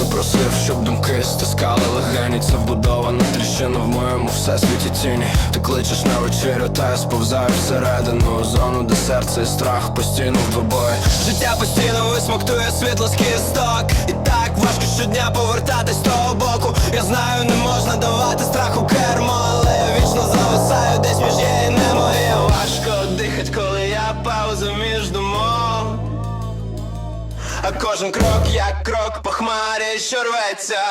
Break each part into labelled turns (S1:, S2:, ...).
S1: просив, щоб думки стискали легені. Це вбудована тріщина в моєму всесвіті тіні. Ти кличеш на вечерю, та я сповзаю всередину. Зону, де серце і страх постійно в двобої. Життя постійно висмоктує світло з кісток. І так важко щодня повертатись того боку. Я знаю, не можна давати страху кермо Але я вічно зависаю десь між є і немо І важко дихать, коли я пауза між думок а кожен крок як крок по хмарі, що рветься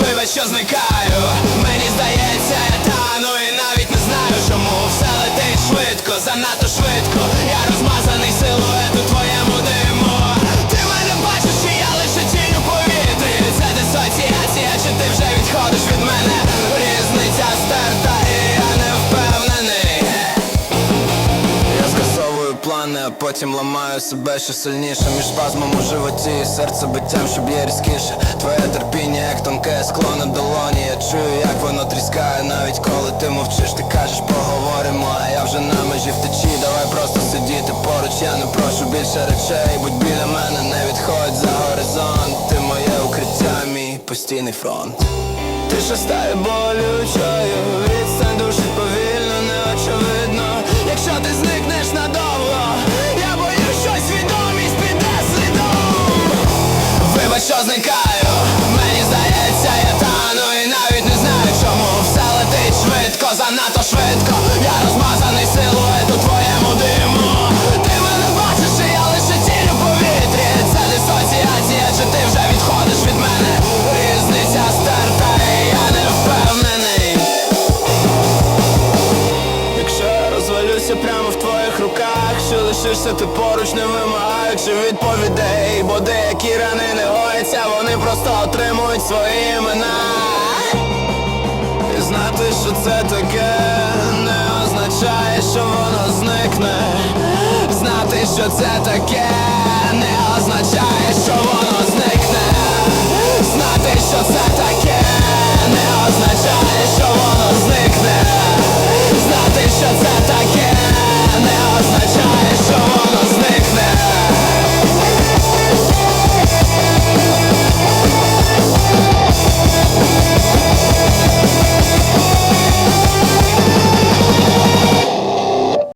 S1: Вибач, що зникаю, мені здається, я тану і навіть не знаю, чому все летить швидко, занадто швидко. Я розмазаний силует у твоєму диму. Ти мене бачиш, чи я лише тінь у повітрі. Це дисоціація, чи ти вже відходиш від мене? Потім ламаю себе ще сильніше Між спазмом у животі і серцебиттям, щоб є різкіше. Твоє терпіння, як тонке скло на долоні. Я чую, як воно тріскає, навіть коли ти мовчиш, ти кажеш, поговоримо А я вже на межі втечі, давай просто сидіти поруч Я не прошу більше речей, будь біля мене, не відходь за горизонт. Ти моє укриття, мій постійний фронт. Ти ще стає болючою що зникаю. Мені здається, я тану і навіть не знаю чому. Все летить швидко, занадто швидко. Я розмазаний силует у твоєму диму. Ти мене бачиш, і я лише у повітрі. Це дисоціація, чи ти вже відходиш від мене? Різниця стерта, і я не впевнений. Якщо я розвалюся прямо в твоїх руках, що лишишся ти поруч, не вимагаючи відповідей, бо деякі рани не просто отримують свої імена. І знати, що це таке, не означає, що воно зникне. Знати, що це таке,